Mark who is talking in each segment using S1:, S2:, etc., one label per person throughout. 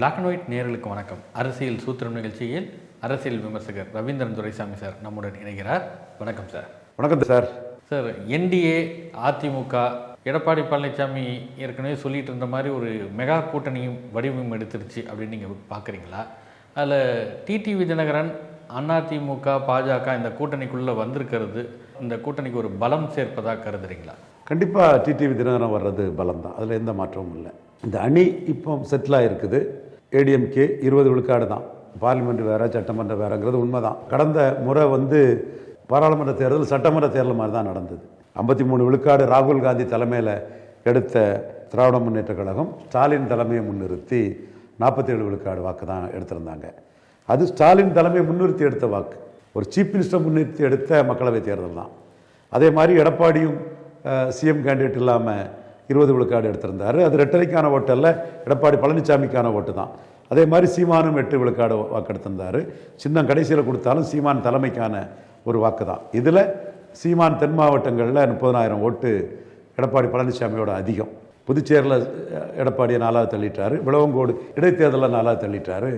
S1: Black and white நேயர்களுக்கு வணக்கம். அரசியல் சூத்திரம் நிகழ்ச்சியில் அரசியல் விமர்சகர் ரவீந்திரன் துரைசாமி சார் நம்முடன் இணைகிறார். வணக்கம் சார்.
S2: வணக்கம் sir.
S1: Sir NDA AIADMK Edappadi Palaniswami ஏற்கனவே சொல்லிட்டு இருந்த மாதிரி ஒரு மெகா கூட்டணியும் வடிவம் எடுத்துருச்சு அப்படின்னு நீங்கள் பார்க்குறீங்களா அதில் டிடிவி தினகரன் அதிமுக பாஜக இந்த கூட்டணிக்குள்ளே வந்திருக்கிறது. இந்த கூட்டணிக்கு ஒரு பலம் சேர்ப்பதாக கருதுறீங்களா?
S2: கண்டிப்பாக டிடிவி தினகரன் வர்றது பலம் தான் அதில் எந்த மாற்றமும் இல்லை. இந்த அணி இப்போ செட்டில் ஆகிருக்குது ஏடிஎம்கே இருபது விழுக்காடு தான். பார்லிமெண்ட் வேறு சட்டமன்றம் வேறுங்கிறது உண்மை தான் கடந்த முறை வந்து பாராளுமன்ற தேர்தல் சட்டமன்ற தேர்தல் மாதிரி தான் நடந்தது. ஐம்பத்தி மூணு விழுக்காடு ராகுல் காந்தி தலைமையில் எடுத்த திராவிட முன்னேற்ற கழகம் ஸ்டாலின் தலைமையை முன்னிறுத்தி நாற்பத்தேழு விழுக்காடு வாக்கு தான் எடுத்திருந்தாங்க. அது ஸ்டாலின் தலைமையை முன்னிறுத்தி எடுத்த வாக்கு. ஒரு சீஃப் மினிஸ்டர் முன்னிறுத்தி எடுத்த மக்களவைத் தேர்தல் தான். அதே மாதிரி எடப்பாடியும் சிஎம் கேண்டிடேட் இல்லாமல் இருபது விழுக்காடு எடுத்திருந்தார். அது ரெட்டரைக்கான ஓட்டு அல்ல எடப்பாடி பழனிசாமிக்கான ஓட்டு தான். அதே மாதிரி சீமானும் எட்டு விழுக்காடு வாக்கு எடுத்திருந்தார். சின்னம் கடைசியில் கொடுத்தாலும் சீமான் தலைமைக்கான ஒரு வாக்கு தான். இதில் சீமான் தென் மாவட்டங்களில் முப்பதனாயிரம் ஓட்டு எடப்பாடி பழனிசாமியோட அதிகம். புதுச்சேரியில் எடப்பாடியை நாலாவது தள்ளிட்டார். விளவங்கோடு இடைத்தேர்தலில் நாலாவது தள்ளிட்டார்.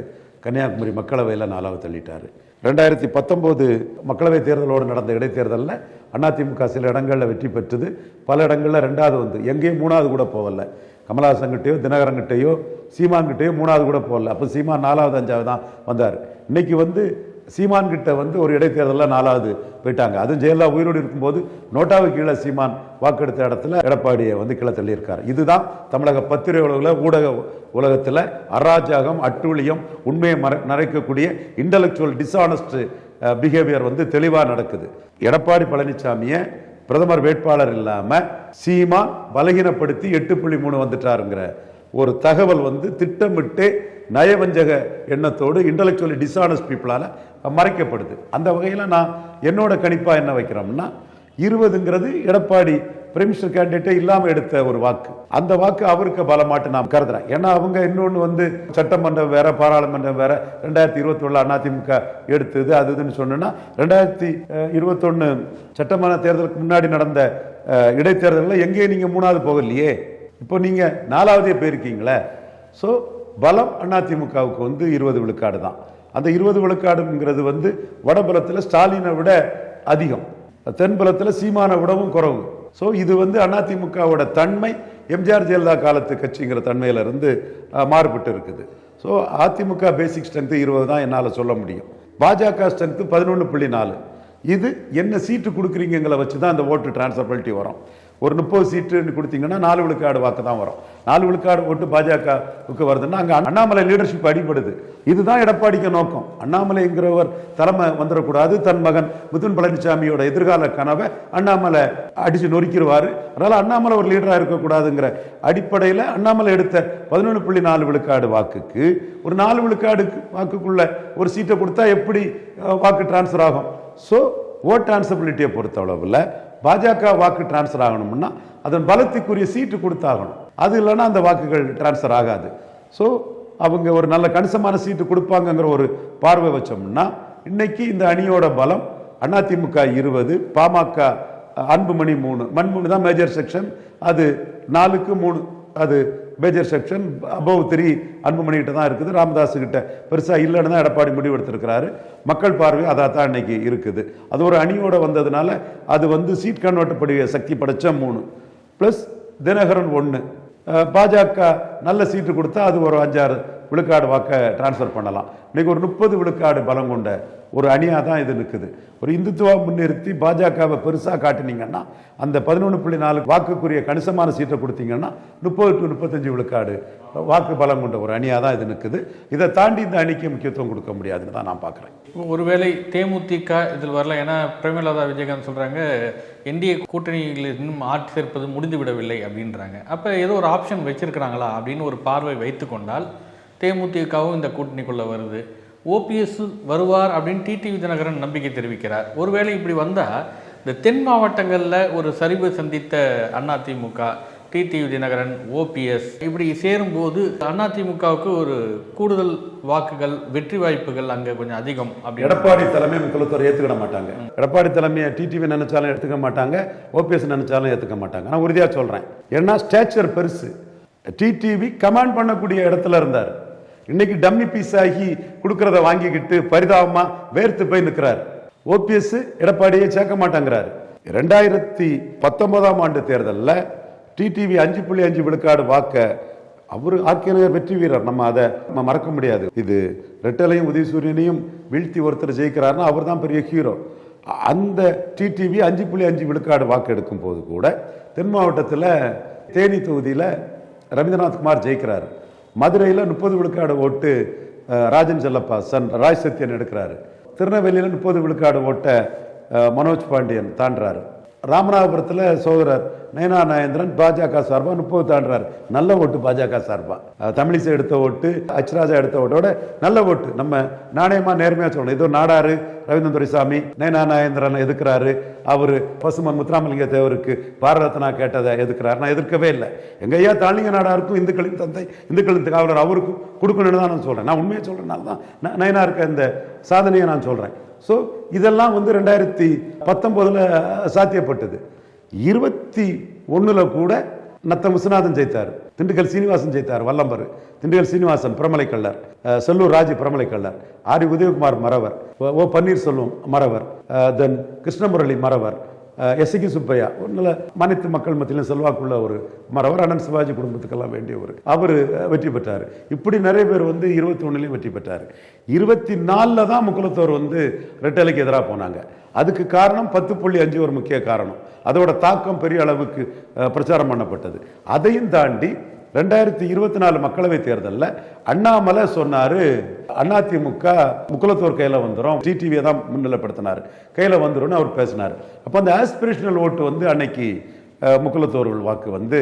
S2: கன்னியாகுமரி மக்களவையில் நாலாவது தள்ளிட்டார். ரெண்டாயிரத்தி பத்தொம்போது மக்களவைத் தேர்தலோடு நடந்த இடைத்தேர்தலில் அதிமுக சில இடங்களில் வெற்றி பெற்றது. பல இடங்களில் ரெண்டாவது வந்து எங்கேயும் மூணாவது கூட போகல. கமலஹாசன்கிட்டயோ தினகரன்கிட்டயோ சீமான்கிட்டயோ மூணாவது கூட போகல. அப்போ சீமான் நாலாவது அஞ்சாவது தான் வந்தார். இன்னைக்கு வந்து சீமான் கிட்ட வந்து ஒரு இடைத்தேர்தலில் நாலாவது போயிட்டாங்க. அதுவும் ஜெயலலிதா உயிரோடு இருக்கும்போது நோட்டாவுக்கு கீழே சீமான் வாக்கெடுத்த இடத்துல எடப்பாடியை வந்து கீழே தள்ளியிருக்காரு. இதுதான் தமிழக பத்திரிகை உலகில் ஊடக உலகத்தில் அராஜகம் அட்டூழியம் உண்மையை மற மறைக்கக்கூடிய இன்டலெக்சுவல் டிஸ்ஆனஸ்ட் பிஹேவியர் வந்து தெளிவாக நடக்குது. எடப்பாடி பழனிசாமியை பிரதமர் வேட்பாளர் இல்லாமல் சீமான் பலகீனப்படுத்தி எட்டு புள்ளி மூணு வந்துட்டாருங்கிற ஒரு தகவல் வந்து திட்டமிட்டு நயவஞ்சக எண்ணத்தோடு இன்டலெக்சுவலி டிஸ்ஆனஸ்ட் பீப்புளால் மறைக்கப்படுது. அந்த வகையில் நான் என்னோட கணிப்பாக என்ன வைக்கிறோம்னா இருபதுங்கிறது எடப்பாடி பிரைமினிஸ்டர் கேண்டிடேட்டே இல்லாமல் எடுத்த ஒரு வாக்கு. அந்த வாக்கு அவருக்கு பலமாட்டு நாம் கருதுறேன். ஏன்னா அவங்க இன்னொன்று வந்து சட்டமன்றம் வேற பாராளுமன்றம் வேற ரெண்டாயிரத்தி இருபத்தொன்னு அதிமுக எடுத்தது அது இதுன்னு சொன்னோன்னா ரெண்டாயிரத்தி இருபத்தொன்னு சட்டமன்ற தேர்தலுக்கு முன்னாடி நடந்த இடைத்தேர்தலில் எங்கேயும் நீங்கள் மூணாவது போகலையே. இப்போ நீங்கள் நாலாவதே போயிருக்கீங்களே ஸோ பலம் அதிமுகவுக்கு வந்து இருபது விழுக்காடு தான். அந்த இருபது விழுக்காடுங்கிறது வந்து வடபுலத்தில் ஸ்டாலினை விட அதிகம். தென்புலத்தில் சீமானை விடவும் குறவு. ஸோ இது வந்து அதிமுகவோட தன்மை எம்ஜிஆர் ஜெயலலிதா காலத்து கட்சிங்கிற தன்மையில இருந்து மாறுபட்டு இருக்குது. ஸோ அதிமுக பேசிக் ஸ்ட்ரென்த்து இருபது தான் என்னால் சொல்ல முடியும். பாஜக ஸ்ட்ரென்த்து பதினொன்று புள்ளி நாலு. இது என்ன சீட்டு கொடுக்குறீங்கிற வச்சு தான் அந்த ஓட்டு டிரான்ஸ்பரபிலிட்டி வரும். ஒரு முப்பது சீட்டுன்னு கொடுத்தீங்கன்னா நாலு விழுக்காடு வாக்கு தான் வரும். நாலு விழுக்காடு ஓட்டு பாஜகவுக்கு வருதுன்னா அங்கே அண்ணாமலை லீடர்ஷிப் அடிபடுது. இதுதான் எடப்பாடிக்கு நோக்கம். அண்ணாமலைங்கிறவர் தலைமை வந்துடக்கூடாது. தன் மகன் மிதுன் பழனிசாமியோட எதிர்கால கனவை அண்ணாமலை அடித்து நொறுக்கிடுவார் அதனால் அண்ணாமலை ஒரு லீடராக இருக்கக்கூடாதுங்கிற அடிப்படையில் அண்ணாமலை எடுத்த பதினொன்று புள்ளி நாலு விழுக்காடு வாக்குக்கு ஒரு நாலு விழுக்காடு வாக்குக்குள்ள ஒரு சீட்டை கொடுத்தா எப்படி வாக்கு டிரான்ஸ்ஃபர் ஆகும்? ஸோ ஓட் டிரான்ஸ்பிலிட்டியை பொறுத்தளவில் பாஜக வாக்கு டிரான்ஸ்ஃபர் ஆகணும்னா அதன் பலத்துக்குரிய சீட்டு கொடுத்தாகணும். அது இல்லைன்னா அந்த வாக்குகள் டிரான்ஸ்ஃபர் ஆகாது. ஸோ அவங்க ஒரு நல்ல கணிசமான சீட்டு கொடுப்பாங்கங்கிற ஒரு பார்வை வச்சோம்னா இன்னைக்கு இந்த அணியோட பலம் அதிமுக இருபது பாமக அன்புமணி மூணு மண்மூணு தான் மேஜர் செக்ஷன் அது நாலுக்கு மூணு அது major section above three Anbumani கிட்ட தான் இருக்குது. ராமதாஸ் கிட்ட பெருசாக இல்லைன்னு தான் எடப்பாடி முடிவு எடுத்திருக்கிறாரு. மக்கள் பார்வை அதை தான் இன்னைக்கு இருக்குது. அது ஒரு அணியோட வந்ததுனால அது வந்து சீட் கன்வெர்ட்டப்படிய சக்தி படைச்ச மூணு. ப்ளஸ் தினகரன் ஒன்று பாஜக நல்ல சீட்டு கொடுத்தா அது ஒரு அஞ்சாறு. விழுக்காடு வாக்கை டிரான்ஸ்ஃபர் பண்ணலாம். இன்றைக்கி ஒரு முப்பது விழுக்காடு பலம் கொண்ட ஒரு அணியாக தான் இது நிற்குது ஒரு இந்துத்துவா முன்னிறுத்தி பாஜகவை பெருசாக காட்டினீங்கன்னா அந்த பதினொன்று புள்ளி நாலு வாக்குக்குரிய கணிசமான சீட்டை கொடுத்தீங்கன்னா முப்பது டு முப்பத்தஞ்சு விழுக்காடு வாக்கு பலம் கொண்ட ஒரு அணியாக தான் இது நிற்குது இதை தாண்டி இந்த அணிக்கு முக்கியத்துவம் கொடுக்க முடியாதுன்னு தான் நான் பார்க்குறேன்.
S1: ஒருவேளை தேமுதிக இதில் வரல ஏன்னா பிரேமலதா விஜயகாந்த் சொல்கிறாங்க என்டிஏ கூட்டணியில் இன்னும் ஆட்சி சேர்ப்பது முடிந்துவிடவில்லை அப்படின்றாங்க. அப்போ ஏதோ ஒரு ஆப்ஷன் வச்சிருக்கிறாங்களா அப்படின்னு ஒரு பார்வை வைத்துக்கொண்டால் தேமுதிகவும் இந்த கூட்டணிக்குள்ளே வருது. ஓபிஎஸ் வருவார் அப்படின்னு டிடிவி தினகரன் நம்பிக்கை தெரிவிக்கிறார். ஒருவேளை இப்படி வந்தால் இந்த தென் மாவட்டங்களில் ஒரு சரிவு சந்தித்த அதிமுக டிடிவி தினகரன் ஓபிஎஸ் இப்படி சேரும்போது அதிமுகவுக்கு ஒரு கூடுதல் வாக்குகள் வெற்றி வாய்ப்புகள் அங்கே கொஞ்சம் அதிகம் அப்படி
S2: எடப்பாடி தலைமை முக்கியத்துவம் ஏற்றுக்கிட மாட்டாங்க. எடப்பாடி தலைமையை டிடிவி நினைச்சாலும் எடுத்துக்க மாட்டாங்க ஓபிஎஸ் நினைச்சாலும் ஏற்றுக்க மாட்டாங்க. நான் உறுதியாக சொல்கிறேன் ஏன்னா ஸ்டேச்சர் பெருசு. டிடிவி கமாண்ட் பண்ணக்கூடிய இடத்துல இருந்தார். இன்னைக்கு டம்மி பீஸ் ஆகி கொடுக்கறத வாங்கிக்கிட்டு பரிதாபமா வேர்த்து போய் நிற்கிறார் ஓபிஎஸ் எடப்பாடியை சேர்க்க மாட்டாங்கிறாரு. ரெண்டாயிரத்தி பத்தொன்பதாம் ஆண்டு தேர்தலில் டிடிவி அஞ்சு புள்ளி அஞ்சு விழுக்காடு வாக்க அவர் ஆக்கியநகர் வெற்றி வீரர். நம்ம அதை நம்ம மறக்க முடியாது. இது ரெட்டலையும் உதயசூரியனையும் வீழ்த்தி ஒருத்தர் ஜெயிக்கிறாருன்னா அவர் தான் பெரிய ஹீரோ அந்த டிடிவி அஞ்சு புள்ளி அஞ்சு விழுக்காடு வாக்கு எடுக்கும் போது கூட தென் மாவட்டத்தில் தேனி தொகுதியில் ரவீந்திரநாத் குமார் ஜெயிக்கிறாரு. மதுரையில் முப்பது விழுக்காடு ஓட்டு ராஜன் செல்லப்பா சன் ராஜ் சத்யன் எடுக்கிறாரு. திருநெல்வேலியில் முப்பது விழுக்காடு ஓட்ட மனோஜ் பாண்டியன் தாண்டுறாரு. ராமநாதபுரத்தில் சோதரர் நயனா நாயந்திரன் பாஜக சார்பாக முப்பது தாண்டுறாரு நல்ல ஓட்டு பாஜக சார்பாக தமிழிசை எடுத்த ஓட்டு அச்ராஜா எடுத்த ஓட்டோட நல்ல ஓட்டு. நம்ம நாணயமாக நேர்மையாக சொல்லணும். ஏதோ நாடாரு ரவீந்திரன் துரைசாமி நயனா நாயேந்திரன் எதுக்குறாரு? அவர் பசுமன் முத்துராமலிங்க தேவருக்கு பாரத ரத்னா கேட்டதை எதுக்குறாரு? நான் எதிர்க்கவே இல்லை. எங்க ஐயா தாளிங்க நாடாருக்கும் இந்துக்களின் தந்தை இந்துக்களின் காவலர் அவருக்கும் கொடுக்கணும்னு தான் நான் சொல்கிறேன் நான் உண்மையை நான் தான் நயனா இருக்க இந்த சாதனையை நான் சொல்கிறேன் ஸோ இதெல்லாம் வந்து ரெண்டாயிரத்தி பத்தொம்போதில் சாத்தியப்பட்டது. இருபத்தி ஒன்றில் கூட நத்த விஸ்வநாதன் ஜெயித்தார். திண்டுக்கல் சீனிவாசன் ஜெயித்தார் வல்லம்பர். திண்டுக்கல் சீனிவாசன் பிரமலை கல்லர் செல்லூர் ராஜு பிரமலை கல்லர் ஆர் உதயகுமார் மறவர். ஓ- ஓ பன்னீர்செல்வம் மறவர். தென் கிருஷ்ணமுரளி மறவர். எஸ்கி சுப்பையா ஒரு நல்ல அனைத்து மக்கள் மத்தியிலும் செல்வாக்குள்ள ஒரு மறவர் அண்ணன் சிவாஜி குடும்பத்துக்கெல்லாம் வேண்டியவர் அவர் வெற்றி பெற்றார். இப்படி நிறைய பேர் வந்து இருபத்தி ஒன்றுலேயும் வெற்றி பெற்றார். இருபத்தி நாலில் தான் முக்குலத்தோர் வந்து ரெட்டலைக்கு எதிராக போனாங்க. அதுக்கு காரணம் பத்து புள்ளி அஞ்சு ஒரு முக்கிய காரணம். அதோட தாக்கம் பெரிய அளவுக்கு பிரச்சாரம் பண்ணப்பட்டது. அதையும் தாண்டி ரெண்டாயிரத்தி இருபத்தி நாலு மக்களவை தேர்தலில் அண்ணாமலை சொன்னாரு அதிமுக முக்குலத்தோர் கையில் வந்துடும் டிடிவியை தான் முன்னிலைப்படுத்தினார். கையில் வந்துரும்னு அவர் பேசினார். அப்போ அந்த ஆஸ்பிரேஷனல் ஓட்டு வந்து அன்னைக்கு முக்குலத்தோர்கள் வாக்கு வந்து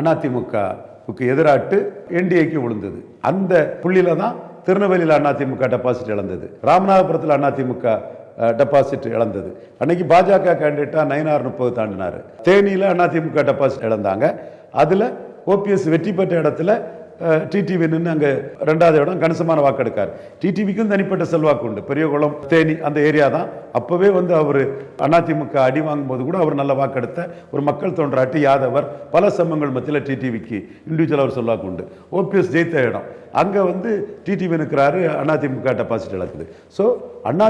S2: அதிமுகவுக்கு எதிராட்டு என்டிஏக்கு விழுந்தது. அந்த புள்ளியில தான் திருநெல்வேலியில் அதிமுக டெபாசிட் இழந்தது. ராமநாதபுரத்தில் அதிமுக டெபாசிட் இழந்தது. அன்னைக்கு பாஜக கேண்டிடேட்டா நயனார் முப்பது தாண்டினார். தேனியில் அதிமுக டெபாசிட் இழந்தாங்க. அதில் ஓபிஎஸ் வெற்றி பெற்ற இடத்துல டிடிவி நின்று அங்கே ரெண்டாவது இடம் கணிசமான வாக்கு எடுக்கார் டிடிவிக்கும் தனிப்பட்ட செல்வாக்கு உண்டு. பெரியகுளம் தேனி அந்த ஏரியா தான். அப்போவே வந்து அவர் அதிமுக அடி வாங்கும்போது கூட அவர் நல்ல வாக்கெடுத்த ஒரு மக்கள் தோன்றாட்டி யாதவர் பல சமங்கள் மத்தியில் டிடிவிக்கு இண்டிவிஜுவல் அவர் செல்வாக்கு உண்டு. ஓபிஎஸ் ஜெயித்த இடம். அங்கே வந்து டிடிவி இருக்கிறாரு அதிமுக டெபாசிட் இழக்குது. ஸோ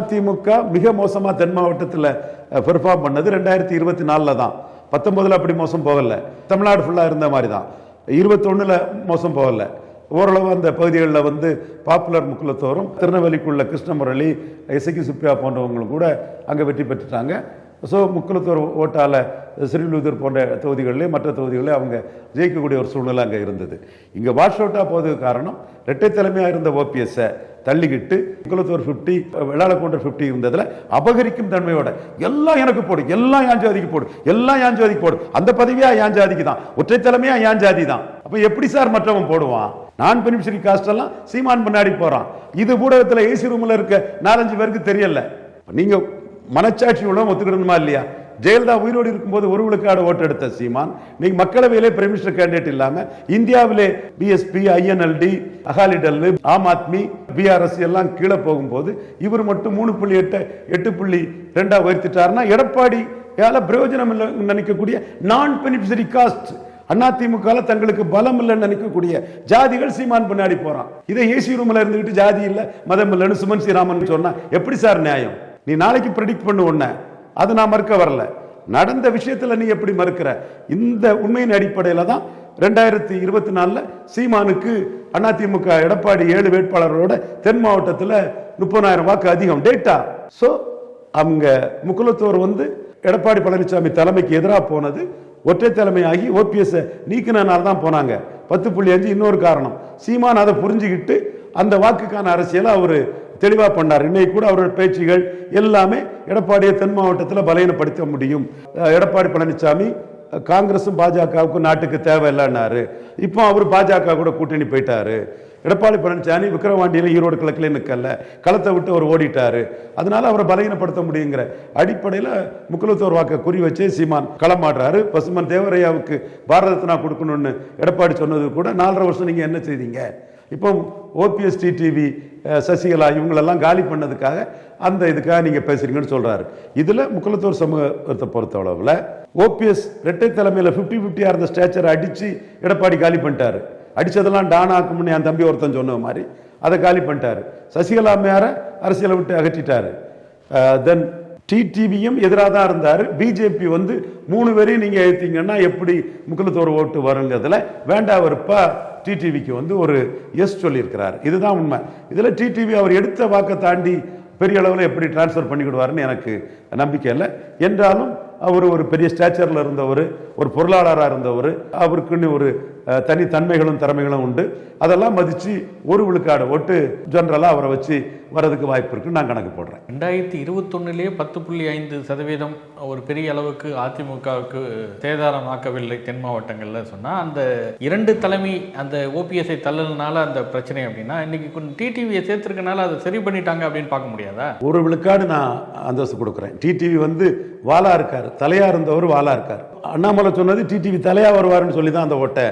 S2: அதிமுக மிக மோசமாக தென் மாவட்டத்தில் பெர்ஃபார்ம் பண்ணது ரெண்டாயிரத்தி இருபத்தி நாலில் தான். பத்தொன்பதுல அப்படி மோசம் போகல. தமிழ்நாடு ஃபுல்லாக இருந்த மாதிரி தான் இருபத்தொன்னுல மோசம் போகல. ஓரளவு அந்த பகுதிகளில் வந்து பாப்புலர் முக்குலத்தோறும் திருநெல்வேலிக்குள்ள கிருஷ்ணமுரளி இசைக்கு சுப்பியா போன்றவங்களும் கூட அங்கே வெற்றி பெற்றுட்டாங்க. ஸோ முக்குலத்தோர் ஓட்டால ஸ்ரீலுதர் போன்ற தொகுதிகளிலே மற்ற தொகுதிகளிலே அவங்க ஜெயிக்கக்கூடிய ஒரு சூழ்நிலை அங்கே இருந்தது. இங்கே வாஷ் அவுட்டாக போவதுக்கு காரணம் இரட்டை தலைமையாக இருந்த ஓபிஎஸ்ஸை தள்ளிக்கிட்டு முக்குலத்தோர் ஃபிஃப்டி வெள்ளாளக்கோண்டர் ஃபிஃப்டி இருந்ததில் அபகரிக்கும் தன்மையோட எல்லாம் எனக்கு போடு எல்லாம் யான் ஜாதிக்கு போடு எல்லாம் யான் ஜாதிக்கு போடு. அந்த பதவியா யான் ஜாதிக்கு தான் ஒற்றை தலைமையா யான் ஜாதி தான். அப்போ எப்படி சார் மற்றவன் போடுவான்? நான் பெனிஃபிஷரி காஸ்ட் எல்லாம் சீமான் முன்னாடி போகிறான் இது ஊடகத்தில் ஏசி ரூமில் இருக்க நாலஞ்சு பேருக்கு தெரியல. நீங்கள் மனச்சாட்சி உள்ள ஒத்துக்கிடணுமா இல்லையா? ஜெயலலிதா உயிரோடு இருக்கும்போது ஒரு விழுக்காடு ஓட்டெடுத்த சீமான். இன்னைக்கு மக்களவையிலே பிரைம் மினிஸ்டர் கேண்டிடேட் இல்லாம இந்தியாவிலே BSP INLD Akali Dal Aam Aadmi BRS எல்லாம் கீழே போகும்போது இவர் மட்டும் மூணு புள்ளி எட்டு எட்டு புள்ளி ரெண்டா உயர்த்திட்டாருன்னா எடப்பாடி யால பிரயோஜனம் இல்லை நினைக்கக்கூடிய நான் பெனிஃபிஷரி காஸ்ட் அதிமுக தங்களுக்கு பலம் இல்லைன்னு நினைக்கக்கூடிய ஜாதிகள் சீமான் பின்னாடி போறான். இதை ஏசி ரூம்ல இருந்துகிட்டு ஜாதி இல்ல மதம் இல்லைன்னு சுமன் ஸ்ரீராமன் சொன்னா எப்படி சார் நியாயம்? நீ நாளைக்கு ப்ரெடிக்ட் பண்ணு உன்ன. அது நான் மறுக்க வரல. நடந்த விஷயத்தில் நீ எப்படி மறுக்கிற? இந்த உண்மையின் அடிப்படையில் தான் ரெண்டாயிரத்தி இருபத்தி நாலில் சீமானுக்கு அதிமுக எடப்பாடி ஏழு வேட்பாளர்களோட தென் மாவட்டத்தில் முப்பதாயிரம் வாக்கு அதிகம் டேட்டா. ஸோ அவங்க முக்குலத்தோர் வந்து எடப்பாடி பழனிசாமி தலைமைக்கு எதிராக போனது ஒற்றை தலைமையாகி ஓபிஎஸ்ஸை நீக்கினால தான் போனாங்க. பத்து புள்ளி அஞ்சு இன்னொரு காரணம். சீமான் அதை புரிஞ்சுக்கிட்டு அந்த வாக்குக்கான அரசியலை அவர் தெளிவா பண்ணார். இன்னைக்கு கூட அவரோட பேச்சுகள் எல்லாமே எடப்பாடியை தென் மாவட்டத்தில் பலகீனப்படுத்த முடியும். எடப்பாடி பழனிசாமி காங்கிரஸும் பாஜகவுக்கும் நாட்டுக்கு தேவையில்லைன்னாரு. இப்போ அவர் பாஜக கூட கூட்டணி போயிட்டாரு. எடப்பாடி பழனிசாமி விக்ரவாண்டியில் ஈரோடு கிழக்கில் நிற்கல களத்தை விட்டு அவர் ஓடிட்டார். அதனால அவரை பலகீனப்படுத்த முடியுங்கிற அடிப்படையில் முக்கியத்துவர் வாக்க குறி வச்சே சீமான் களமாடுறாரு. பசுமன் தேவரையாவுக்கு பாரத ரத்னா கொடுக்கணும்னு எடப்பாடி சொன்னது கூட நாலரை வருஷம் நீங்கள் என்ன செய்தீங்க? இப்போ ஓபிஎஸ் டிடிவி சசிகலா இவங்களெல்லாம் காலி பண்ணதுக்காக அந்த இதுக்காக நீங்கள் பேசுறீங்கன்னு சொல்கிறாரு இதில் முக்குலத்தோர் சமூகத்தை பொறுத்தளவுல ஓபிஎஸ் ரெட்டை தலைமையில் ஃபிஃப்டி ஃபிஃப்டியாக இருந்த ஸ்டேச்சரை அடித்து எடப்பாடி காலி பண்ணிட்டாரு. அடித்ததெல்லாம் டான் ஆக்கும்னு என் தம்பி ஒருத்தன் சொன்ன மாதிரி அதை காலி பண்ணிட்டாரு. சசிகலா மேற அரசியலை விட்டு அகற்றிட்டாரு. தென் டிடிவியும் எதிராக தான் இருந்தார். பிஜேபி வந்து மூணு பேரையும் நீங்கள் ஏற்றீங்கன்னா எப்படி முக்குலத்தோர் ஓட்டு வருங்கிறதுல வேண்டா வெறுப்பாக டிடிவிக்கு வந்து ஒரு எஸ் சொல்லியிருக்கிறார். இதுதான் உண்மை. இதில் டிடிவி அவர் எடுத்த வாக்கை தாண்டி பெரிய அளவில் எப்படி டிரான்ஸ்ஃபர் பண்ணிக்கிடுவாருன்னு எனக்கு நம்பிக்கை இல்லை. என்றாலும் அவர் ஒரு பெரிய ஸ்டேச்சரில் இருந்தவர் ஒரு பொருளாளராக இருந்தவர் அவருக்குன்னு ஒரு தனி தன்மைகளும் திறமைகளும் உண்டு. அதெல்லாம் மதித்து ஒரு விழுக்காடு ஓட்டு ஜென்ரலாக அவரை வச்சு வர்றதுக்கு வாய்ப்பு இருக்குன்னு நான் கணக்கு போடுறேன்.
S1: ரெண்டாயிரத்தி இருபத்தொன்னுலேயே பத்து புள்ளி ஐந்து சதவீதம் ஒரு பெரிய அளவுக்கு அதிமுகவுக்கு சேதாரம் ஆக்கவில்லை தென் மாவட்டங்களில் சொன்னால் அந்த இரண்டு தலைமை அந்த ஓபிஎஸ்ஐ தள்ளதுனால அந்த பிரச்சனை அப்படின்னா இன்னைக்கு டிடிவியை சேர்த்துருக்கனால அதை சரி பண்ணிட்டாங்க அப்படின்னு பார்க்க முடியாதா?
S2: ஒரு விழுக்காடு நான் அந்தஸ்து கொடுக்குறேன். டிடிவி வந்து வாலா இருக்கார். தலையா இருந்தவர் வாலா இருக்கார். அண்ணாமலை சொன்னது டிடிவி தலையா வருவாருன்னு சொல்லி தான் அந்த ஓட்டை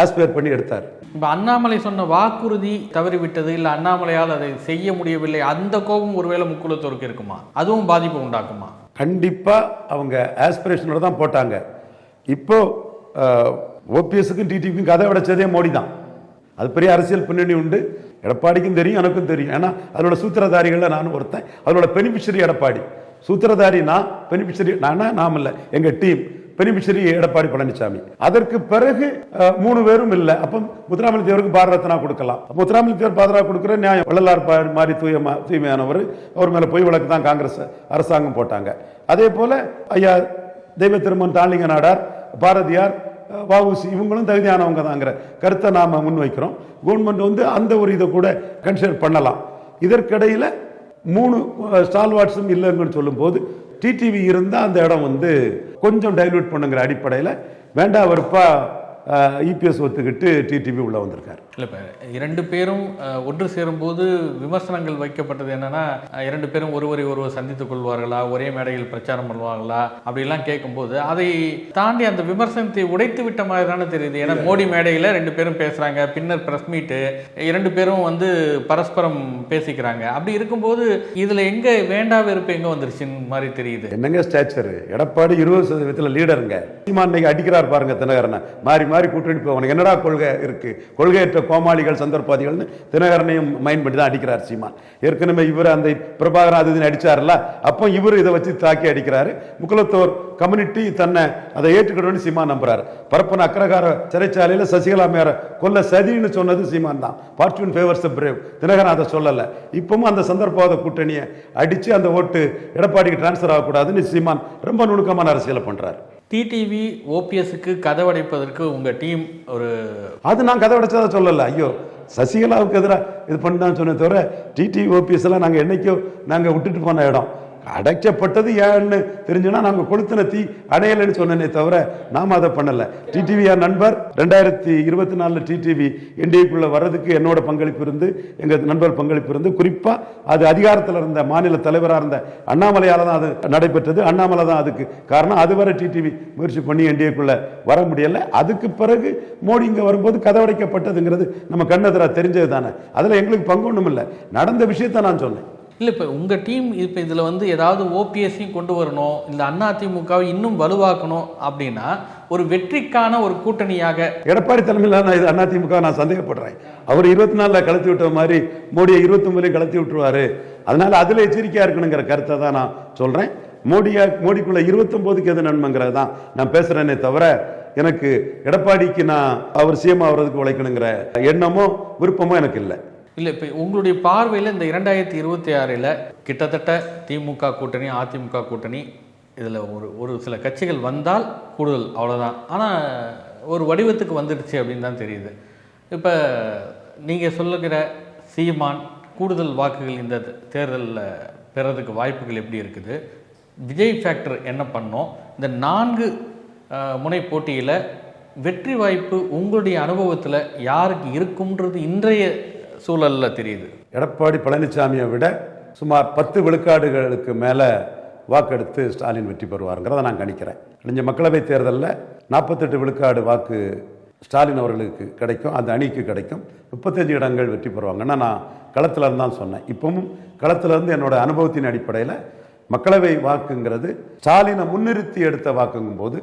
S2: ஆஸ்பயர் பண்ணி எடுத்தார்.
S1: இப்போ அண்ணாமலை சொன்ன வாக்குறுதி தவறிவிட்டது இல்லை அண்ணாமலையால் அதை செய்ய முடியவில்லை அந்த கோபம் ஒருவேளை முக்குலத்தோருக்கு இருக்குமா? அதுவும் பாதிப்பு உண்டாக்குமா?
S2: கண்டிப்பா அவங்க ஆஸ்பிரேஷனோட தான் போட்டாங்க. இப்போ ஓபிஎஸ்க்கும் டிடிவிக்கும் கதை விடைச்சதே மோடி தான். அது பெரிய அரசியல் பின்னணி உண்டு. எடப்பாடிக்கும் தெரியும் எனக்கும் தெரியும். ஏன்னா அதோட சூத்திரதாரிகளில் நானும் ஒருத்தன். அதோட பெனிஃபிஷரி எடப்பாடி. சூத்திரதாரி நான் பெனிஃபிஷரி நானா நாம் இல்லை எங்க டீம் பெனிபிஷரி எடப்பாடி பழனிசாமி அதற்கு பிறகு மூணு பேரும் இல்லை. அப்போ முத்துராமலிங்க தேவருக்கு பாரத ரத்னா கொடுக்கலாம். முத்துராமலிங்க தேவர் பாரதா கொடுக்குற நியாயம் வள்ளலார் பா- மாதிரி தூய தூய்மையானவர் அவர் மேல பொய் வழக்கு தான் காங்கிரஸ் அரசாங்கம் போட்டாங்க. அதே போல ஐயா தெய்வ திருமன் தாளிங்க நாடார் பாரதியார் வஉசி இவங்களும் தகுதியானவங்க தாங்கிற கருத்தை நாம முன்வைக்கிறோம். கவர்மெண்ட் வந்து அந்த ஒரு இதை கூட கன்சிடர் பண்ணலாம். இதற்கிடையில மூணு ஸ்டால்வாட்ஸும் இல்லைங்கன்னு சொல்லும்போது டிடிவி இருந்தால் அந்த இடம் வந்து கொஞ்சம் டைல்யூட் பண்ணுங்கிற அடிப்படையில் வேண்டா வெறுப்பாக இபிஎஸ் ஒத்துக்கிட்டு டிடிவி உள்ளே வந்திருக்காரு.
S1: இல்லை இப்போ இரண்டு பேரும் ஒன்று சேரும்போது விமர்சனங்கள் வைக்கப்பட்டது என்னன்னா இரண்டு பேரும் ஒருவரை ஒருவர் சந்தித்துக் கொள்வார்களா? ஒரே மேடையில் பிரச்சாரம் பண்ணுவார்களா? அப்படிலாம் கேட்கும்போது அதை தாண்டி அந்த விமர்சனத்தை உடைத்து விட்ட மாதிரி தானே தெரியுது. ஏன்னா மோடி மேடையில் ரெண்டு பேரும் பேசுறாங்க பின்னர் பிரஸ் மீட்டு இரண்டு பேரும் வந்து பரஸ்பரம் பேசிக்கிறாங்க. அப்படி இருக்கும்போது இதுல எங்க வேண்டா வெறுப்பு எங்க வந்துருச்சுன்னு மாதிரி தெரியுது.
S2: என்னங்க ஸ்டேச்சர் எடப்பாடி இருபது சதவீதத்தில் லீடருங்க அடிக்கிறார் பாருங்க தினகரனை. மாறி மாறி கூட்டணி போவாங்க என்னடா கொள்கை இருக்கு? கொள்கையற்ற கோமாளிகள் சந்தர்ப்பாதிகள்னு தினகரனையும் மைண்ட் பண்ணி தான் அடிக்கிறார் சீமான். ஏற்கனவே இவர் அந்த பிரபாகரன் அது அடித்தார்ல அப்போ இவர் இதை வச்சு தாக்கி அடிக்கிறாரு. முக்குலத்தோர் கம்யூனிட்டி தன்னை அதை ஏற்றுக்கணும்னு சீமான் நம்புறாரு. பரப்பன அக்ரகார சிறைச்சாலையில் சசிகலா மேர கொல்ல சதின்னு சொன்னது சீமான் தான். ஃபார்ச்சூன் ஃபேவர்ஸ் பிரேவ் தினகரன் அதை சொல்லலை. இப்பவும் அந்த சந்தர்ப்பவாத கூட்டணியை அடிச்சு அந்த ஓட்டு எடப்பாடிக்கு டிரான்ஸ்ஃபர் ஆகக்கூடாதுன்னு சீமான் ரொம்ப நுணுக்கமான அரசியலை பண்றாரு.
S1: டிடிவி ஓபிஎஸ்க்கு கதவடைப்பதற்கு உங்கள் டீம் ஒரு
S2: அது நான் கதை உடைச்சதா சொல்லலை. ஐயோ சசிகலாவுக்கு எதிராக இது பண்ணான்னு சொன்ன சொன்னே தவிர டிடிவி ஓபிஎஸ்லாம் நாங்கள் என்னைக்கோ நாங்கள் விட்டுட்டு போன இடம். அடைக்கப்பட்டது ஏன்னு தெரிஞ்சுன்னா நாங்கள் கொளுத்தின தீ அடையலைன்னு சொன்னேனே தவிர நாம் அதை பண்ணலை. டிடிவிஆர் நண்பர் ரெண்டாயிரத்தி இருபத்தி நாலில் டிடிவி என்டிஏக்குள்ளே வர்றதுக்கு என்னோட பங்களிப்பு இருந்து எங்கள் நண்பர் பங்களிப்பு இருந்து குறிப்பாக அது அதிகாரத்தில் இருந்த மாநில தலைவராக இருந்த அண்ணாமலையால் தான் அது நடைபெற்றது. அண்ணாமலை தான் அதுக்கு காரணம். அதுவரை டிடிவி முயற்சி பண்ணி என்டிஏக்குள்ளே வர முடியலை. அதுக்கு பிறகு மோடி இங்கே வரும்போது கதவடைக்கப்பட்டதுங்கிறது நம்ம கண்ணெதிராக தெரிஞ்சது தானே அதில் எங்களுக்கு பங்கு ஒன்றும் இல்லை நடந்த விஷயத்தை நான் சொன்னேன்.
S1: இல்லை இப்போ உங்கள் டீம் இப்போ இதில் வந்து ஏதாவது ஓபிஎஸ்ஸையும் கொண்டு வரணும் இந்த அதிமுகவை இன்னும் வலுவாக்கணும் அப்படின்னா ஒரு வெற்றிக்கான ஒரு கூட்டணியாக
S2: எடப்பாடி தலைமையில் நான் இது அதிமுக நான் சந்தேகப்படுறேன். அவர் இருபத்தி நாலில் கலத்தி விட்ட மாதிரி மோடியை இருபத்தொம்பதுலையும் கலத்தி விட்டுருவாரு. அதனால அதில் எச்சரிக்கையாக இருக்கணுங்கிற கருத்தை தான் நான் சொல்கிறேன் மோடியா மோடிக்குள்ள இருபத்தொம்போதுக்கு எது நன்மைங்கிறது தான் நான் பேசுகிறேனே தவிர எனக்கு எடப்பாடிக்கு நான் அவர் சிஎம் ஆகிறதுக்கு உழைக்கணுங்கிற எண்ணமோ விருப்பமோ எனக்கு இல்லை.
S1: இல்லை இப்போ உங்களுடைய பார்வையில் இந்த இரண்டாயிரத்தி இருபத்தி ஆறில் கிட்டத்தட்ட திமுக கூட்டணி அதிமுக கூட்டணி இதில் ஒரு ஒரு சில கட்சிகள் வந்தால் கூடுதல் அவ்வளோதான் ஆனால் ஒரு வடிவத்துக்கு வந்துடுச்சு அப்படின்னு தான் தெரியுது. இப்போ நீங்கள் சொல்லுகிற சீமான் கூடுதல் வாக்குகள் இந்த தேர்தலில் பெறதுக்கு வாய்ப்புகள் எப்படி இருக்குது? விஜய் ஃபேக்டர் என்ன பண்ணோம்? இந்த நான்கு முனை போட்டியில் வெற்றி வாய்ப்பு உங்களுடைய அனுபவத்தில் யாருக்கு இருக்கும்ன்றது இன்றைய சூழலில் தெரியுது.
S2: எடப்பாடி பழனிசாமியை விட சுமார் பத்து விழுக்காடுகளுக்கு மேலே வாக்கெடுத்து ஸ்டாலின் வெற்றி பெறுவாருங்கிறத நான் கணிக்கிறேன். கழிஞ்ச மக்களவைத் தேர்தலில் நாற்பத்தெட்டு விழுக்காடு வாக்கு ஸ்டாலின் அவர்களுக்கு கிடைக்கும் அந்த அணிக்கு கிடைக்கும். முப்பத்தஞ்சு இடங்கள் வெற்றி பெறுவாங்கன்னா நான் களத்திலருந்து தான் சொன்னேன். இப்பவும் களத்துலேருந்து என்னோட அனுபவத்தின் அடிப்படையில் மக்களவை வாக்குங்கிறது ஸ்டாலினை முன்னிறுத்தி எடுத்த வாக்குங்கும் போது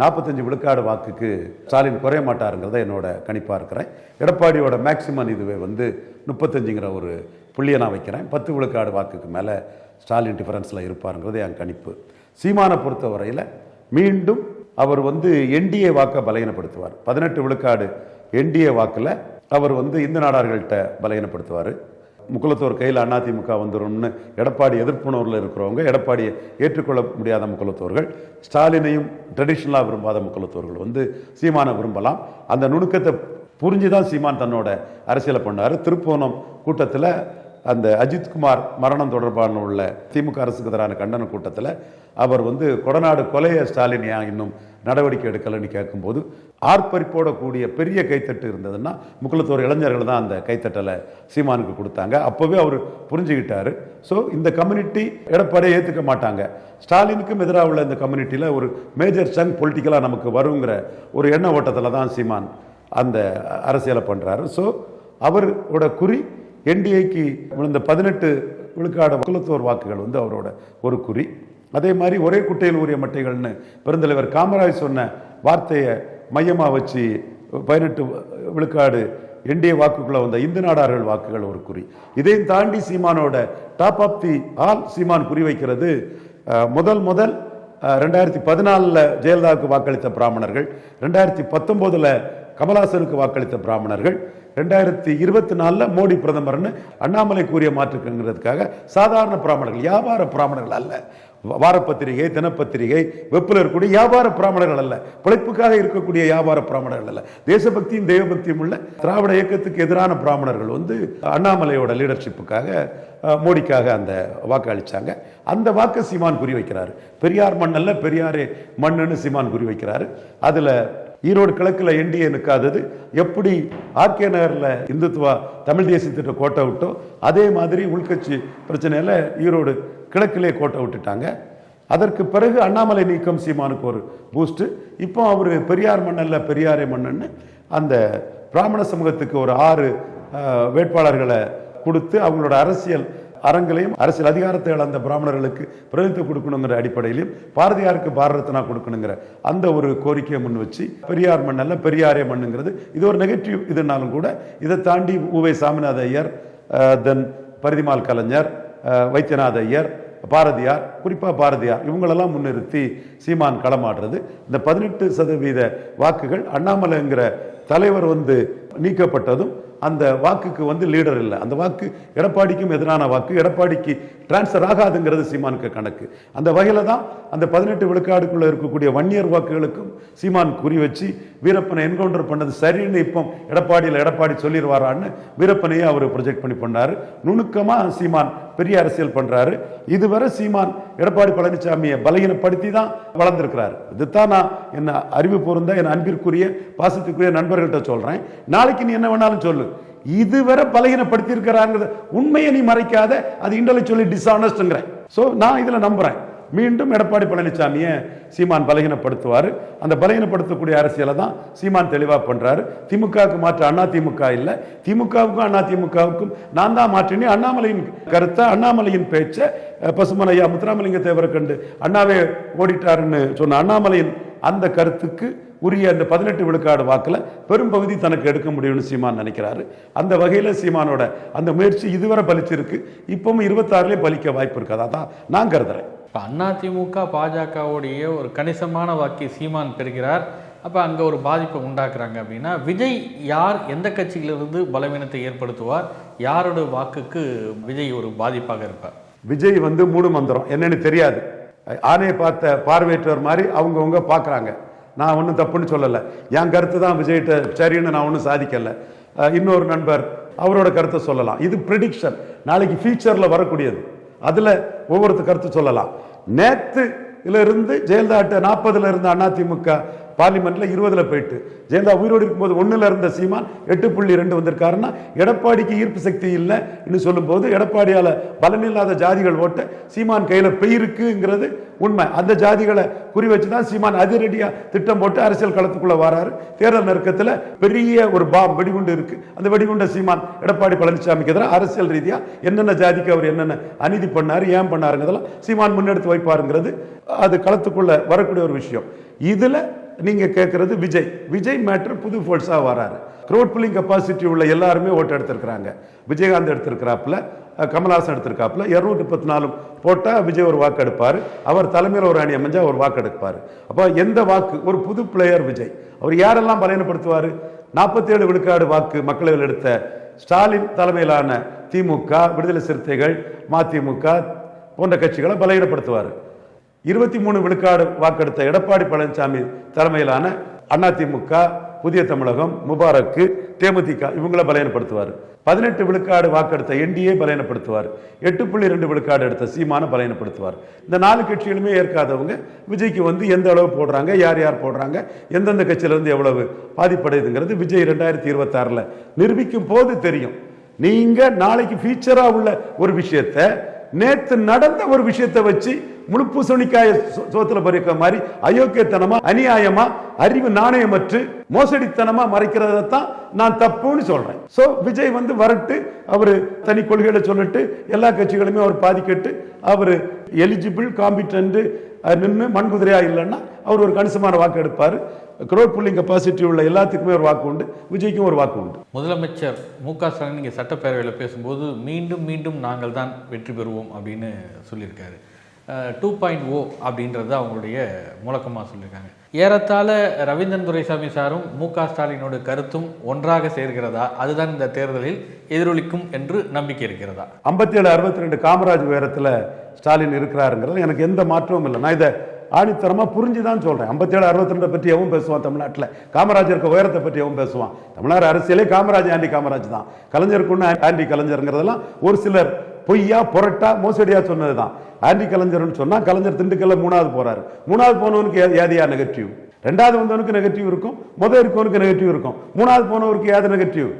S2: நாற்பத்தஞ்சு விழுக்காடு வாக்குக்கு ஸ்டாலின் குறைய மாட்டாருங்கிறத என்னோட கணிப்பாக இருக்கிறேன். எடப்பாடியோட மேக்சிமம் இதுவே வந்து முப்பத்தஞ்சுங்கிற ஒரு புள்ளியை நான் வைக்கிறேன். பத்து விழுக்காடு வாக்குக்கு மேலே ஸ்டாலின் டிஃபரன்ஸில் இருப்பாருங்கிறது என் கணிப்பு. சீமானை பொறுத்தவரையில் மீண்டும் அவர் வந்து என்டிஏ வாக்கை பலகீனப்படுத்துவார். பதினெட்டு விழுக்காடு என்டிஏ வாக்கில் அவர் வந்து இந்து நாடார்கள்ட்ட பலகீனப்படுத்துவார். முக்குளத்தோர் கையில் அதிமுக வந்துடும்னு எடப்பாடி எதிர்ப்புணர்வில் இருக்கிறவங்க எடப்பாடியை ஏற்றுக்கொள்ள முடியாத முக்குளத்தோர்கள் ஸ்டாலினையும் ட்ரெடிஷ்னலாக விரும்பாத முக்குளத்தோர்கள் வந்து சீமானை விரும்பலாம். அந்த நுணுக்கத்தை புரிஞ்சு தான் சீமான் தன்னோட அரசியலை பண்ணார். திருப்போணம் கூட்டத்தில் அந்த அஜித்குமார் மரணம் தொடர்பான உள்ள திமுக அரசுக்கு எதிரான கண்டன கூட்டத்தில் அவர் வந்து கொடநாடு கொலையை ஸ்டாலின் ஏன் இன்னும் நடவடிக்கை எடுக்கலைன்னு கேட்கும்போது ஆர்ப்பரிப்போட கூடிய பெரிய கைத்தட்டு இருந்ததுன்னா முக்குளத்தோர் இளைஞர்கள் தான் அந்த கைத்தட்டலை சீமானுக்கு கொடுத்தாங்க. அப்போவே அவர் புரிஞ்சுக்கிட்டாரு ஸோ இந்த கம்யூனிட்டி எடப்பாடியை ஏற்றுக்க மாட்டாங்க. ஸ்டாலினுக்கும் எதிராக உள்ள இந்த கம்யூனிட்டியில் ஒரு மேஜர் சங் பொலிட்டிக்கலாக நமக்கு வருங்கிற ஒரு எண்ண ஓட்டத்தில் தான் சீமான் அந்த அரசியலை பண்ணுறாரு ஸோ அவரோட குறி என்டிஏக்கு விழுந்த பதினெட்டு விழுக்காடு குலத்தோர் வாக்குகள் வந்து அவரோட ஒரு குறி. அதே மாதிரி ஒரே குட்டையில் ஊறிய மட்டைகள்னு பெருந்தலைவர் காமராஜ் சொன்ன வார்த்தையை மையமாக வச்சு பதினெட்டு விழுக்காடு என்டிஏ வாக்குக்குள்ள வந்த இந்து நாடார்கள் வாக்குகள் ஒரு குறி. இதையும் தாண்டி சீமானோட top of the all Seeman குறி வைக்கிறது முதல் முதல் ரெண்டாயிரத்தி பதினாலில் ஜெயலலிதாவுக்கு வாக்களித்த பிராமணர்கள் ரெண்டாயிரத்தி பத்தொம்போதில் கமலாசனுக்கு வாக்களித்த பிராமணர்கள் ரெண்டாயிரத்தி இருபத்தி நாலில் மோடி பிரதமர்னு அண்ணாமலை கூறிய மாற்றுக்குங்கிறதுக்காக சாதாரண பிராமணர்கள் வியாபார பிராமணர்கள் அல்ல. வாரப்பத்திரிகை தினப்பத்திரிகை வெப்பில் இருக்கக்கூடிய வியாபார பிராமணர்கள் அல்ல. பிழைப்புக்காக இருக்கக்கூடிய வியாபார பிராமணர்கள் அல்ல. தேசபக்தியும் தெய்வபக்தியும் உள்ள திராவிட இயக்கத்துக்கு எதிரான பிராமணர்கள் வந்து அண்ணாமலையோட லீடர்ஷிப்புக்காக மோடிக்காக அந்த வாக்கு அளித்தாங்க அந்த வாக்கு சீமான் குறி வைக்கிறாரு பெரியார் மண் அல்ல பெரியாரே மண்ணுன்னு சீமான் குறி வைக்கிறாரு அதில் ஈரோடு கிழக்கில் என்டிஏ நிற்காதது எப்படி ஆர்கே நகரில் இந்துத்துவா தமிழ் தேசிய திட்ட கோட்டை விட்டோ அதே மாதிரி உள்கட்சி பிரச்சனையில் ஈரோடு கிழக்கிலே கோட்டை விட்டுட்டாங்க. அதற்கு பிறகு அண்ணாமலை நீக்கம் சீமானுக்கு ஒரு பூஸ்ட்டு இப்போ அவர் பெரியார் மண்ணல்ல பெரியாரே மன்னன்னு அந்த பிராமண சமூகத்துக்கு ஒரு ஆறு வேட்பாளர்களை கொடுத்து அவங்களோட அரசியல் அறங்களையும் அரசியல் அதிகாரத்தை இழந்த பிராமணர்களுக்கு பிரதிநிதித்துவம் கொடுக்கணுங்கிற அடிப்படையிலும் பாரதியாருக்கு பாரத ரத்னா கொடுக்கணுங்கிற அந்த ஒரு கோரிக்கையை முன் வச்சு பெரியார் மண்ணல்ல பெரியாரே மண்ணுங்கிறது. இது ஒரு நெகட்டிவ் இதுனாலும் கூட இதை தாண்டி உவை சாமிநாத ஐயர் தென் பரிதிமால் கலைஞர் வைத்தியநாத ஐயர் பாரதியார் குறிப்பாக பாரதியார் இவங்களெல்லாம் முன்னிறுத்தி சீமான் களமாடுறது. இந்த பதினெட்டு சதவீத வாக்குகள் அண்ணாமலைங்கிற தலைவர் வந்து நீக்கப்பட்டதும் அந்த வாக்குக்கு வந்து லீடர் இல்லை. அந்த வாக்கு எடப்பாடிக்கும் எதிரான வாக்கு எடப்பாடிக்கு டிரான்ஸ்ஃபர் ஆகாதுங்கிறது சீமானுக்கு கணக்கு. அந்த வகையில் தான் அந்த பதினெட்டு விழுக்காடுக்குள்ள இருக்கக்கூடிய வன்னியர் வாக்குகளுக்கும் சீமான் குறி வச்சு வீரப்பனை என்கவுண்டர் பண்ணது சரின்னு இப்போ எடப்பாடியில் எடப்பாடி சொல்லிடுவாரான்னு வீரப்பனையே அவர் ப்ரொஜெக்ட் பண்ணி பண்ணாரு. நுணுக்கமா சீமான் பெரிய அரசியல் பண்றாரு. இதுவரை சீமான் எடப்பாடி பழனிசாமியை பலகீனப்படுத்தி தான் வளர்ந்துருக்கிறார். இதுதான் நான் என்ன அறிவு பொருந்த என் அன்பிற்குரிய பாசத்துக்குரிய நண்பர்கள்ட்ட நான் நாளைக்கு நீ என்ன வேணாலும் சொல்லு. இதுவரை பலகீனப்படுத்தியிருக்கிறாங்கிறத உண்மையை நீ மறைக்காத அது இண்டலை சொல்லி டிஸ்ஆனஸ்ட்ங்கிறேன் ஸோ நான் இதுல நம்புறேன். மீண்டும் எடப்பாடி பழனிசாமியை சீமான் பலகீனப்படுத்துவார். அந்த பலகீனப்படுத்தக்கூடிய அரசியலை தான் சீமான் தெளிவாக பண்றாரு. திமுகவுக்கு மாற்ற அண்ணா திமுக இல்லை. திமுகவுக்கும் அண்ணா திமுகவுக்கும் நான் தான் மாற்றினேன். அண்ணாமலையின் கருத்தை அண்ணாமலையின் பேச்சை பசுமலையா பசுமன் ஐயா முத்துராமலிங்க தேவரை கண்டு அண்ணாவே ஓடிட்டாருன்னு சொன்ன அண்ணாமலையின் அந்த கருத்துக்கு உரிய அந்த பதினெட்டு விழுக்காடு வாக்குல பெரும்பகுதி தனக்கு எடுக்க முடியும்னு சீமான் நினைக்கிறாரு. அந்த வகையில சீமானோட அந்த முயற்சி இதுவரை பலிச்சிருக்கு. இப்பவும் இருபத்தாறுலேயே பலிக்க வாய்ப்பு இருக்கு. அதான் நான் கருதுறேன்.
S1: இப்போ அதிமுக பாஜகவுடைய ஒரு கணிசமான வாக்கை சீமான் பெறுகிறார். அப்போ அங்கே ஒரு பாதிப்பை உண்டாக்குறாங்க அப்படின்னா விஜய் யார் எந்த கட்சியிலிருந்து பலவீனத்தை ஏற்படுத்துவார்? யாரோட வாக்குக்கு விஜய் ஒரு பாதிப்பாக இருப்பார்?
S2: விஜய் வந்து மூடு மந்திரம். என்னன்னு தெரியாது. ஆணையை பார்த்த பார்வையற்றவர் மாதிரி அவங்கவுங்க பார்க்குறாங்க. நான் ஒன்றும் தப்புன்னு சொல்லலை. என் கருத்து தான் விஜய்கிட்ட சரின்னு நான் ஒன்றும் சாதிக்கலை. இன்னொரு நண்பர் அவரோட கருத்தை சொல்லலாம். இது ப்ரிடிக்ஷன் நாளைக்கு ஃபியூச்சரில் வரக்கூடியது. அதில் ஒவ்வொருத்தர் கருத்து சொல்லலாம். நேத்து இருந்து ஜெயலலிதாட்ட நாற்பதுல இருந்த அதிமுக பார்லிமெண்ட்ல இருபதுல போயிட்டு. ஜெயலலிதா உயிரோடு இருக்கும்போது ஒண்ணுல இருந்த சீமான் எட்டு புள்ளி ரெண்டு வந்திருக்காருன்னா எடப்பாடிக்கு ஈர்ப்பு சக்தி இல்லை இன்னும் சொல்லும்போது எடப்பாடியால பலனில்லாத ஜாதிகள் ஓட்ட சீமான் கையில பெயிருக்குங்கிறது உண்மை. அந்த ஜாதிகளை குறி வச்சு தான் சீமான் அதிரடியா திட்டம் போட்டு அரசியல் களத்துக்குள்ள வராரு. தேர்தல் நெருக்கத்துல பெரிய ஒரு பாம் வெடிகுண்டு இருக்கு. அந்த வெடிகுண்ட சீமான் எடப்பாடி பழனிசாமிக்கு எதிராக அரசியல் ரீதியா என்னென்ன ஜாதிக்கு அவர் என்னென்ன அநீதி பண்ணாரு ஏன் பண்ணாருங்கிறதெல்லாம் சீமான் முன்னெடுத்து வைப்பாருங்கிறது. அது களத்துக்குள்ள வரக்கூடிய ஒரு விஷயம். இதுல நீங்கள் கேட்குறது விஜய். விஜய் மேட்ரு புது ஃபோர்ஸாக வராரு. க்ரோட் புல்லிங் கெப்பாசிட்டி உள்ள எல்லாருமே ஓட்டு எடுத்திருக்கிறாங்க. விஜயகாந்த் எடுத்திருக்கிறாப்புல கமல்ஹாசன் எடுத்திருக்காப்புல இரநூத்தி பத்து நாலு போட்டால் விஜய் ஒரு வாக்கு எடுப்பார். அவர் தலைமையில் ஒரு அணி அமைஞ்சால் ஒரு வாக்கு எடுப்பார். அப்போ எந்த வாக்கு? ஒரு புது பிளேயர் விஜய். அவர் யாரெல்லாம் பலனப்படுத்துவார் நாற்பத்தேழு விழுக்காடு வாக்கு மக்களவையில் எடுத்த ஸ்டாலின் தலைமையிலான திமுக விடுதலை சிறுத்தைகள் மதிமுக போன்ற கட்சிகளை பலவீனப்படுத்துவார். இருபத்தி மூணு விழுக்காடு வாக்கெடுத்த எடப்பாடி பழனிசாமி தலைமையிலான அதிமுக புதிய தமிழகம் முபாரக்கு தேமுதிக இவங்களை பலயனப்படுத்துவார் பதினெட்டு விழுக்காடு வாக்கெடுத்த என்டிஏ பலயனப்படுத்துவார் எட்டு புள்ளி ரெண்டு விழுக்காடு எடுத்த சீமான பலயனப்படுத்துவார் இந்த நாலு கட்சிகளுமே ஏற்காதவங்க விஜய்க்கு வந்து எந்த அளவு போடுறாங்க யார் யார் போடுறாங்க எந்தெந்த கட்சியிலேருந்து எவ்வளவு பாதிப்படையுதுங்கிறது விஜய் ரெண்டாயிரத்தி இருபத்தாறில் நிரூபிக்கும் போது தெரியும். நீங்கள் நாளைக்கு ஃபியூச்சராக உள்ள ஒரு விஷயத்த நேற்று நடந்த ஒரு விஷயத்தை வச்சு முழு பூசணிக்காய சோத்துல பறிக்க மாதிரி அயோக்கியத்தனமா அநியாயமா அறிவு நாணயமற்று மோசடித்தனமா மறைக்கிறத தான் நான் தப்புன்னு சொல்றேன். சோ விஜய் வந்து வரட்டு அவர் தனி கொள்கைகளை சொல்லிட்டு எல்லா கட்சிகளுமே அவர் பாதிக்கட்டு அவர் எலிஜிபிள் காம்பிட்டன்ட் நின்று மண்குதிரையா இல்லைன்னா அவர் ஒரு கணிசமான வாக்கு எடுப்பார். க்ரோட் புல்லிங் கெப்பாசிட்டி உள்ள எல்லாத்துக்குமே ஒரு வாக்கு உண்டு விஜய்க்கும் ஒரு வாக்கு உண்டு.
S1: முதலமைச்சர் மு க ஸ்டாலின் இங்கே சட்டப்பேரவையில் பேசும்போது மீண்டும் மீண்டும் நாங்கள் தான் வெற்றி பெறுவோம் அப்படின்னு சொல்லியிருக்காரு. டூ பாயிண்ட் ஓ oh அப்படின்றது அவங்களுடைய முழக்கமாக சொல்லியிருக்காங்க ஏறத்தாழ ரவீந்திரன் துரைசாமி சாரும் மு க ஸ்டாலினோட கருத்தும் ஒன்றாக சேர்கிறதா? அதுதான் இந்த தேர்தலில் எதிரொலிக்கும் என்று நம்பிக்கை இருக்கிறதா?
S2: ஐம்பத்தேழு அறுபத்தி ரெண்டு காமராஜ் உயரத்தில் ஸ்டாலின் இருக்கிறாருங்கிறது எனக்கு எந்த மாற்றமும் இல்லை. நான் இதை ஆணித்தரமாக புரிஞ்சு தான் சொல்கிறேன் ஐம்பத்தேழு அறுபத்தி ரெண்டை பற்றி எவன் பேசுவான் தமிழ்நாட்டில்? காமராஜர் இருக்க உயரத்தை பற்றி எவன் பேசுவான்? தமிழ்நாடு அரசியலே காமராஜ் ஆண்டி காமராஜ் தான். கலைஞருக்குன்னு ஆண்டி கலைஞருங்கிறதெல்லாம் ஒரு சிலர் பொய்யா புரட்டா மோசடியா சொன்னது தான் ஆண்டி கலைஞர்னு சொன்னா கலைஞர் திண்டுக்கல்ல மூணாவது போறாரு. மூணாவது போனவனுக்கு ஏ- ஏதியா நெகட்டிவ் ரெண்டாவது வந்தவனுக்கு நெகட்டிவ் இருக்கும். முதல் இருக்கவனுக்கு நெகட்டிவ் இருக்கும். மூணாவது போனவருக்கு ஏது நெகட்டிவ்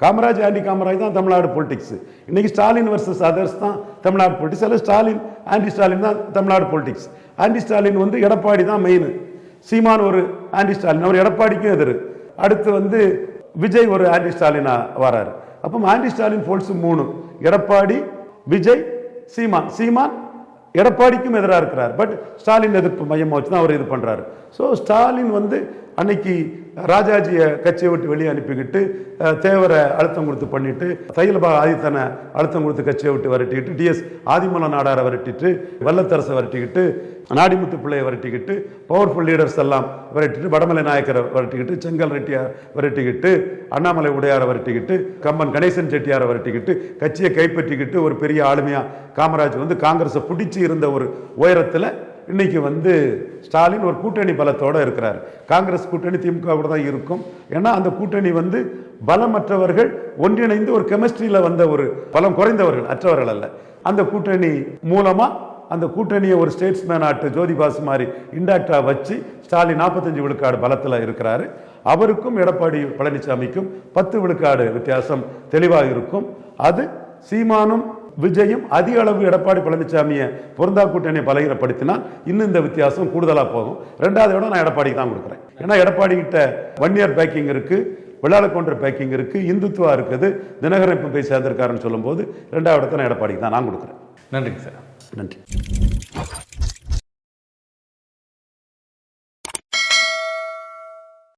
S2: காமராஜ் ஆண்டி காமராஜ் தான் தமிழ்நாடு பொலிட்டிக்ஸ் இன்னைக்கு ஸ்டாலின் வர்சஸ் அதர்ஸ் தான் தமிழ்நாடு பொலிட்டிக்ஸ் அல்ல ஸ்டாலின் ஆண்டி ஸ்டாலின் தான் தமிழ்நாடு பொலிட்டிக்ஸ் ஆண்டி ஸ்டாலின் வந்து எடப்பாடி தான் மெயின் சீமான் ஒரு ஆண்டி ஸ்டாலின். அவர் எடப்பாடிக்கும் எதிர். அடுத்து வந்து விஜய் ஒரு ஆண்டி ஸ்டாலினா வராரு. அப்போ ஆண்டி ஸ்டாலின் ஃபோல்ஸ் மூணு. எடப்பாடி விஜய் சீமான். சீமான் எடப்பாடிக்கும் எதிராக இருக்கிறார். பட் ஸ்டாலின் எதிர்ப்பு மையமாக வச்சு தான் அவர் இது பண்ணுறாரு ஸோ ஸ்டாலின் வந்து அன்னைக்கு ராஜாஜியை கட்சியை விட்டு வெளியே அனுப்பிக்கிட்டு தேவரை அழுத்தம் கொடுத்து பண்ணிட்டு தையல்பா ஆதித்தனை அழுத்தம் கொடுத்து கட்சியை விட்டு விரட்டிக்கிட்டு டிஎஸ் ஆதிமல நாடாரை விரட்டிட்டு வல்லத்தரசை விரட்டிக்கிட்டு நாடிமுத்து பிள்ளையை விரட்டிக்கிட்டு பவர்ஃபுல் லீடர்ஸ் எல்லாம் விரட்டிட்டு வடமலை நாயக்கரை விரட்டிக்கிட்டு செங்கல் ரெட்டியார் விரட்டிக்கிட்டு அண்ணாமலை உடையாரை விரட்டிக்கிட்டு கம்பன் கணேசன் செட்டியாரை விரட்டிக்கிட்டு கட்சியை கைப்பற்றிக்கிட்டு ஒரு பெரிய ஆளுமையாக காமராஜ் வந்து காங்கிரஸை பிடிச்சி இருந்த ஒரு உயரத்தில் இன்னைக்கு வந்து ஸ்டாலின் ஒரு கூட்டணி பலத்தோடு இருக்கிறார். காங்கிரஸ் கூட்டணி திமுக கூட தான் இருக்கும். ஏன்னா அந்த கூட்டணி வந்து பலமற்றவர்கள் ஒன்றிணைந்து ஒரு கெமிஸ்ட்ரியில் வந்த ஒரு பலம் குறைந்தவர்கள் அற்றவர்கள் அல்ல. அந்த கூட்டணி மூலமாக அந்த கூட்டணியை ஒரு ஸ்டேட்ஸ்மேன் ஆட்டு ஜோதிபாஸ் மாதிரி இண்டாக்டா வச்சு ஸ்டாலின் நாற்பத்தஞ்சு விழுக்காடு பலத்தில் இருக்கிறாரு. அவருக்கும் எடப்பாடி பழனிசாமிக்கும் பத்து விழுக்காடு வித்தியாசம் தெளிவாக இருக்கும். அது சீமானும் விஜயும் அதிக அளவு எடப்பாடி பழனிசாமியை பொருந்தா கூட்டணியை பலகீனப்படுத்தினால் இன்னும் இந்த வித்தியாசம் கூடுதலாக போகும். ரெண்டாவது இடம் நான் எடப்பாடிக்கு தான் கொடுக்குறேன். ஏன்னா எடப்பாடி கிட்ட ஒன் இயர் பேக்கிங் இருக்கு விழால கவுண்டர் பேக்கிங் இருக்கு இந்துத்துவா இருக்குது தினகரன் இப்போ போய் சேர்ந்திருக்காருன்னு சொல்லும்போது ரெண்டாவது இடத்த நான் எடப்பாடிக்கு தான் நான் கொடுக்குறேன்.
S1: நன்றிங்க சார்.
S2: நன்றி.